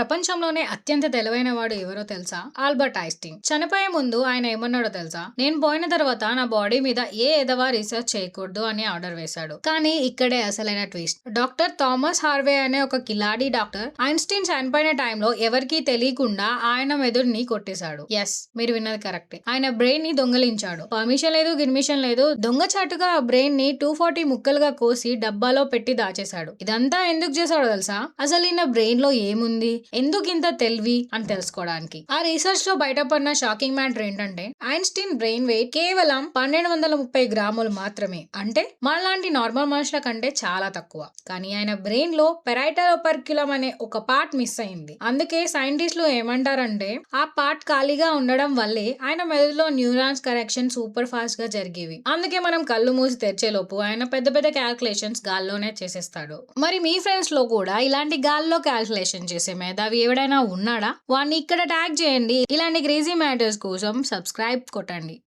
ప్రపంచంలోనే అత్యంత తెలివైన వాడు ఎవరో తెలుసా? ఆల్బర్ట్ ఐస్టీన్ చనిపోయే ముందు ఆయన ఏమన్నాడో తెలుసా? నేను పోయిన తర్వాత నా బాడీ మీద ఏ ఎదవా రీసెర్చ్ చేయకూడదు అని ఆర్డర్ వేశాడు. కానీ ఇక్కడే అసలైన ట్విస్ట్. డాక్టర్ థామస్ హార్వే అనే ఒక కిలాడి డాక్టర్ ఐన్స్టీన్ చనిపోయిన టైంలో ఎవరికీ తెలియకుండా ఆయన మెదడుని కొట్టేశాడు. ఎస్ మీరు విన్నది కరెక్టే. ఆయన బ్రెయిన్ని దొంగలించాడు. పర్మిషన్ లేదు గిర్మిషన్ లేదు. దొంగచాటుగా బ్రెయిన్ని టూ ఫార్టీ ముక్కలుగా కోసి డబ్బాలో పెట్టి దాచేశాడు. ఇదంతా ఎందుకు చేశాడో తెలుసా? అసలు ఈయన బ్రెయిన్లో ఏముంది? ఎందుకు ఇంత తెలివి అని తెలుసుకోవడానికి. ఆ రీసెర్చ్లో బయటపడిన షాకింగ్ మ్యాటర్ ఏంటంటే ఐన్స్టీన్ బ్రెయిన్ వెయిట్ కేవలం పన్నెండు వందల ముప్పై గ్రాములు మాత్రమే. అంటే మనలాంటి నార్మల్ మనుషుల కంటే చాలా తక్కువ. కానీ ఆయన బ్రెయిన్లో పెరైటలోపర్క్యులం అనే ఒక పార్ట్ మిస్ అయింది. అందుకే సైంటిస్టులు ఏమంటారంటే ఆ పార్ట్ ఖాళీగా ఉండడం వల్లే ఆయన మెదడులో న్యూరాన్స్ కరెక్షన్ సూపర్ ఫాస్ట్గా జరిగేవి. అందుకే మనం కళ్ళు మూసి తెరిచేలోపు ఆయన పెద్ద పెద్ద క్యాల్కులేషన్స్ గాల్లోనే చేసేస్తాడు. మరి మీ ఫ్రెండ్స్లో కూడా ఇలాంటి గాల్లో క్యాల్కులేషన్ చేసే అవి ఎవడైనా ఉన్నాడా? వాడిని ఇక్కడ ట్యాగ్ చేయండి. ఇలాంటి క్రేజీ మ్యాటర్స్ కోసం సబ్స్క్రైబ్ కొట్టండి.